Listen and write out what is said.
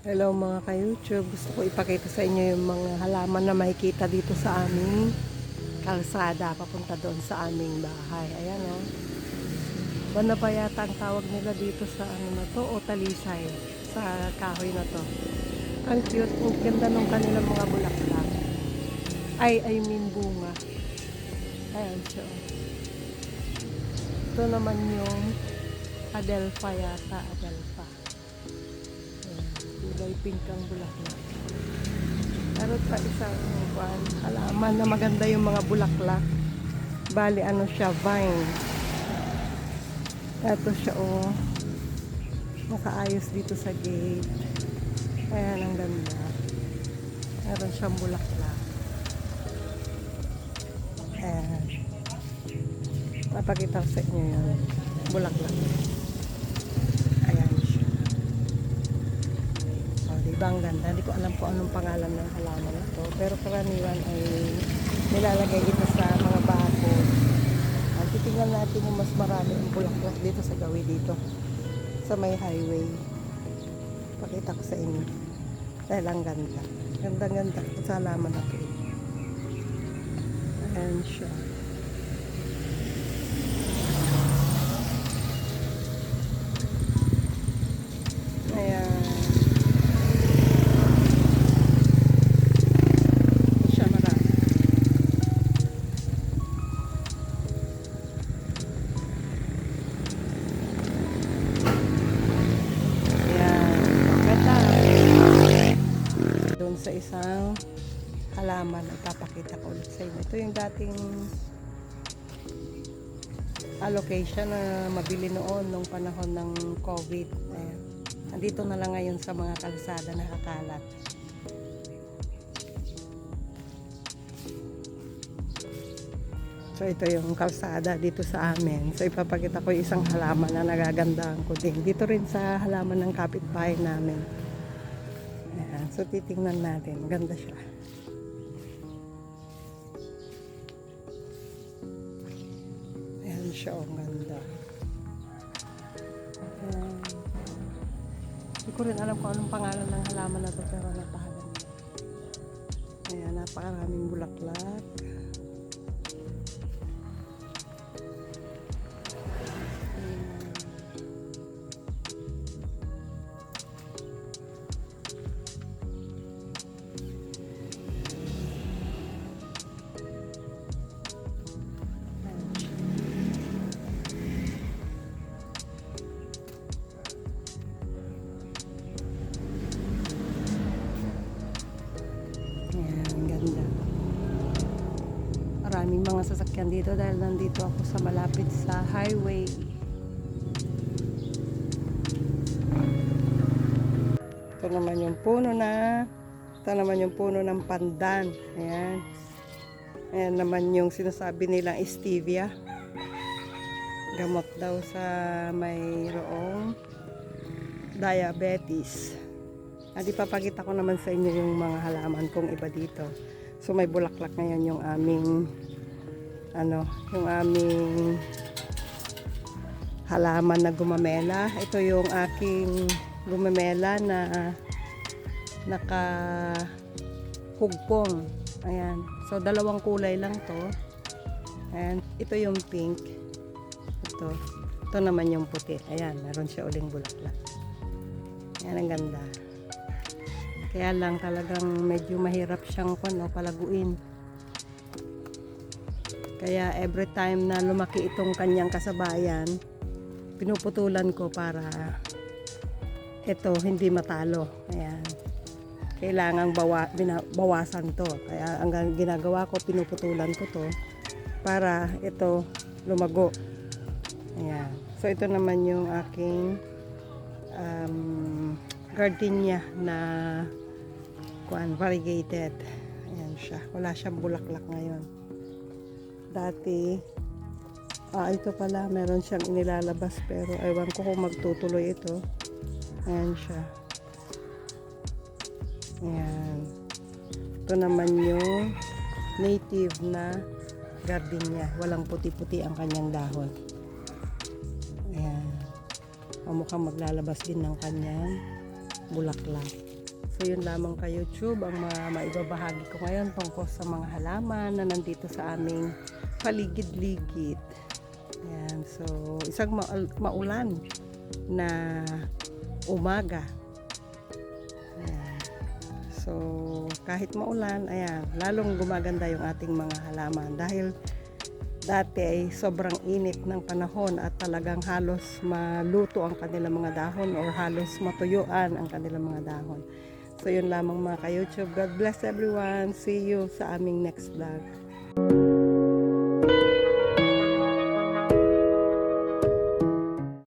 Pero gusto ko ipakita sa inyo yung mga halaman na makikita dito sa aming kalsada papunta doon sa aming bahay. Ayan o. Oh. Banda pa yata ang tawag nila dito sa ano na to o talisay sa kahoy na to. Ang cute, ang ganda ng kanilang mga bulaklak. Ay, I mean bunga. Ayan siya. oh. Ito naman yung Adelpha yata, Adelpha. Kulay pink ang bulaklak. Meron pa isang kwan, halaman na maganda yung mga bulaklak. Bali, ano siya, vine. Ito siya, oh. Nakaayos dito sa gate. Ayan, ang ganda. Meron siyang bulaklak. Ayan. Napakita ko sa inyo yun. Bulaklak. Ayan siya. O, diba ganda? Hindi ko alam po anong pangalan ng halaman na to. Pero karaniwan ay nilalagay ito sa mga bako. At titingnan natin yung mas marami ang bulaklak dito sa gawi dito. Sa may highway. Pakita ko sa inyo. Dahil ang ganda. Ganda-ganda sa halaman na to. Ayan siya. Sa isang halaman ang papakita ko ulit sa inyo. Ito yung dating allocation na mabili noon nung panahon ng COVID. Ayan. Nandito na lang ngayon sa mga kalsada nakakalat. So ito yung kalsada dito sa amin. So ipapakita ko yung isang halaman na nagagandahan ko din. Dito rin sa halaman ng kapitbahay namin. So titingnan natin. Ganda siya. Ayan siya. oh, Ang ganda. Ayan. Hindi ko rin alam kung anong pangalan ng halaman na to pero napakaganda. Ayan, napakaraming bulaklak. Ayan, ganda. Maraming mga sasakyan dito dahil nandito ako sa malapit sa highway. Ito naman yung puno na ito naman yung puno ng pandan. Ayan. Ayan naman yung sinasabi nilang stevia. Gamot daw sa mayroong diabetes. At ipapakita ko naman sa inyo yung mga halaman kong iba dito. So may bulaklak ngayon yung aming ano, yung aming halaman na gumamela. Ito yung aking gumamela na naka hugpong. Ayan. So dalawang kulay lang to. Ayan. Ito yung pink. Ito. Ito naman yung puti. Ayan. Meron siya uling bulaklak. Ayan ang ganda. Kaya lang talagang medyo mahirap siyang kuno palaguin. Kaya every time na lumaki itong kanyang kasabayan, pinuputulan ko para ito hindi matalo. Ayan. Kailangang bawa, bawasan to. Kaya ang ginagawa ko, pinuputulan ko to para ito lumago. Ayan. So ito naman yung aking um, gardenia na kuan variegated. Ayan siya. Wala siyang bulaklak ngayon. Dati, ah, ito pala, meron siyang inilalabas pero ewan ko kung magtutuloy ito. Ayan siya. Ayan. Ito naman yung native na gardenia. Walang puti-puti ang kanyang dahon. Ayan. Mukhang maglalabas din ng kanyang bulaklak. So, yun lamang ka YouTube ang ma maibabahagi ko ngayon tungkol sa mga halaman na nandito sa aming paligid-ligid. Ayan, so isang maul- maulan na umaga. Ayan. So kahit maulan, ayan, lalong gumaganda yung ating mga halaman dahil dati ay sobrang init ng panahon at talagang halos maluto ang kanilang mga dahon or halos matuyuan ang kanilang mga dahon. So yun lamang mga ka-YouTube. God bless everyone. See you sa aming next vlog.